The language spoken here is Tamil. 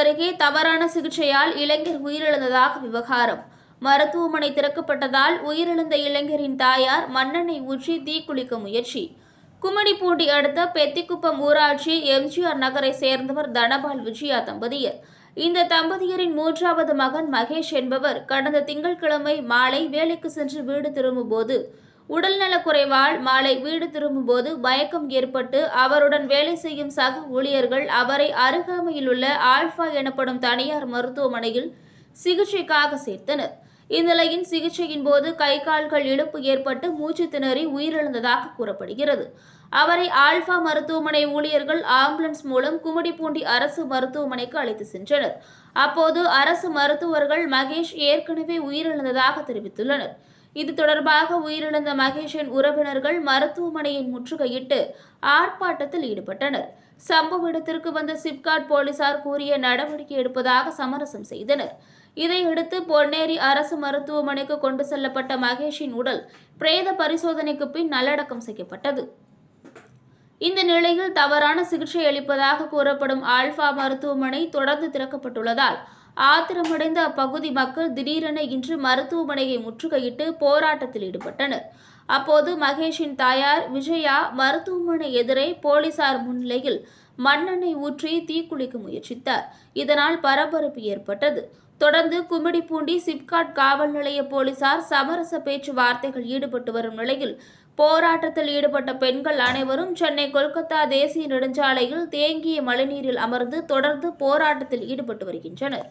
அருகே தவறான சிகிச்சையால் இளைஞர் உயிரிழந்ததாக விவகாரம். மருத்துவமனை திறக்கப்பட்டதால் உயிரிழந்த இளைஞரின் தாயார் மண்ணெண்ணெய் ஊற்றி தீக்குளிக்க முயற்சி. கும்மிடிப்பூண்டி அடுத்த பெத்திக்குப்பம் ஊராட்சி எம்ஜிஆர் நகரை சேர்ந்தவர் தனபால் விஜயா தம்பதியர். இந்த தம்பதியரின் மூன்றாவது மகன் மகேஷ் என்பவர் கடந்த திங்கட்கிழமை மாலை வேலைக்கு சென்று வீடு திரும்பும்போது உடல்நலக்குறைவால் மாலை வீடு திரும்பும்போது மயக்கம் ஏற்பட்டு அவருடன் வேலை செய்யும் சக ஊழியர்கள் அவரை அருகாமையில் உள்ள ஆல்பா எனப்படும் தனியார் மருத்துவமனையில் சிகிச்சைக்காக சேர்த்தனர். இந்நிலையின் சிகிச்சையின் போது கை கால்கள் இழுப்பு ஏற்பட்டு மூச்சு திணறி உயிரிழந்ததாக கூறப்படுகிறது. அவரை ஆல்பா மருத்துவமனை ஊழியர்கள் ஆம்புலன்ஸ் மூலம் கும்மிடிப்பூண்டி அரசு மருத்துவமனைக்கு அழைத்து சென்றனர். அப்போது அரசு மருத்துவர்கள் மகேஷ் ஏற்கனவே உயிரிழந்ததாக தெரிவித்துள்ளனர். இது தொடர்பாக உயிரிழந்த மகேஷின் உறவினர்கள் மருத்துவமனையை முற்றுகையிட்டு ஆர்ப்பாட்டத்தில் ஈடுபட்டனர். சம்பவ இடத்திற்கு வந்த சிப்காட் போலீசார் கூறிய நடவடிக்கை எடுப்பதாக சமரசம் செய்தனர். இதையடுத்து பொன்னேரி அரசு மருத்துவமனைக்கு கொண்டு செல்லப்பட்ட மகேஷின் உடல் பிரேத பரிசோதனைக்கு பின் நல்லடக்கம் செய்யப்பட்டது. இந்த நிலையில் தவறான சிகிச்சை அளிப்பதாக கூறப்படும் ஆல்பா மருத்துவமனை தொடர்ந்து திறக்கப்பட்டுள்ளதால் ஆத்திரமடைந்த அப்பகுதி மக்கள் திடீரென இன்று மருத்துவமனையை முற்றுகையிட்டு போராட்டத்தில் ஈடுபட்டனர். அப்போது மகேஷின் தாயார் விஜயா மருத்துவமனை எதிரே போலீசார் முன்னிலையில் மண்ணெண்ணெய் ஊற்றி தீக்குளிக்க முயற்சித்தார். இதனால் பரபரப்பு ஏற்பட்டது. தொடர்ந்து கும்மிடிப்பூண்டி சிப்காட் காவல் நிலைய போலீசார் சமரச பேச்சுவார்த்தைகள் ஈடுபட்டு வரும் நிலையில் போராட்டத்தில் ஈடுபட்ட பெண்கள் அனைவரும் சென்னை கொல்கத்தா தேசிய நெடுஞ்சாலையில் தேங்கிய மழைநீரில் அமர்ந்து தொடர்ந்து போராட்டத்தில் ஈடுபட்டு வருகின்றனர்.